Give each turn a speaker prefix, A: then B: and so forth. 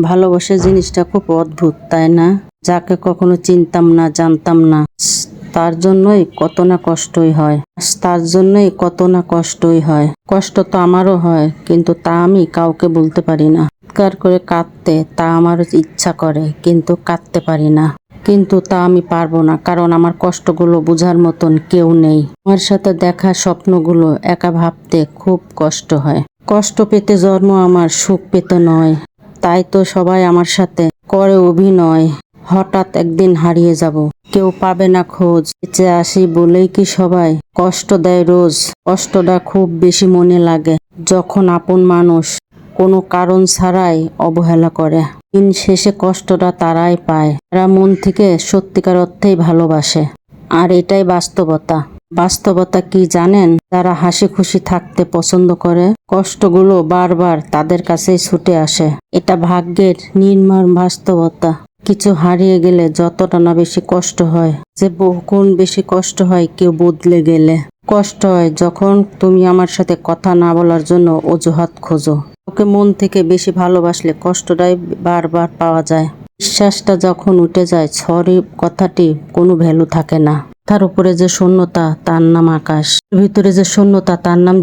A: ভালোবাসা জিনিসটা খুব অদ্ভুত, তাই না? যাকে কখনো চিনতাম না, জানতাম না। তার জন্যই কত না কষ্টই হয়। তার জন্যই কত না কষ্টই হয়। কষ্ট তো আমারও হয়, কিন্তু তা আমি কাউকে বলতে পারি না। চিৎকার করে কাঁদতে তা আমার ইচ্ছা করে, কিন্তু কাঁদতে পারি না। কিন্তু তা আমি পারব না, কারণ আমার কষ্টগুলো বোঝার মতন কেউ নেই। আমার সাথে দেখা স্বপ্নগুলো একা ভাবতে খুব কষ্ট হয়। কষ্ট পেতে জন্ম আমার, সুখ পেতে নয়। তাই তো সবাই আমার সাথে করে অভিনয়। হঠাৎ একদিন হারিয়ে যাব। কেউ পাবে না খোঁজ। বেঁচে আসি বলেই কি সবাই কষ্ট দেয় রোজ। কষ্টটা খুব বেশি মনে লাগে যখন আপন মানুষ কোনো কারণ ছাড়াই অবহেলা করে। দিন শেষে কষ্টটা তারাই পায়। এরা মন থেকে সত্যিকার অর্থেই ভালোবাসে। আর এটাই বাস্তবতা। বাস্তবতা কি জানেন? তারা হাসি খুশি থাকতে পছন্দ করে, কষ্টগুলো বারবার তাদের কাছেই ছুটে আসে। এটা ভাগ্যের নির্মম বাস্তবতা। কিছু হারিয়ে গেলে যতটা না বেশি কষ্ট হয়, যে বহুগুণ বেশি কষ্ট হয় কেউ বদলে গেলে। কষ্ট হয় যখন তুমি আমার সাথে কথা না বলার জন্য অজুহাত খোঁজো। ওকে মন থেকে বেশি ভালোবাসলে কষ্টটাই বারবার পাওয়া যায়। বিশ্বাসটা যখন উঠে যায়, সরি কথাটি কোনো ভ্যালু থাকে না। তার উপরে যে শূন্যতা তার নাম আকাশ। ভিতরে যে শূন্যতা তার নাম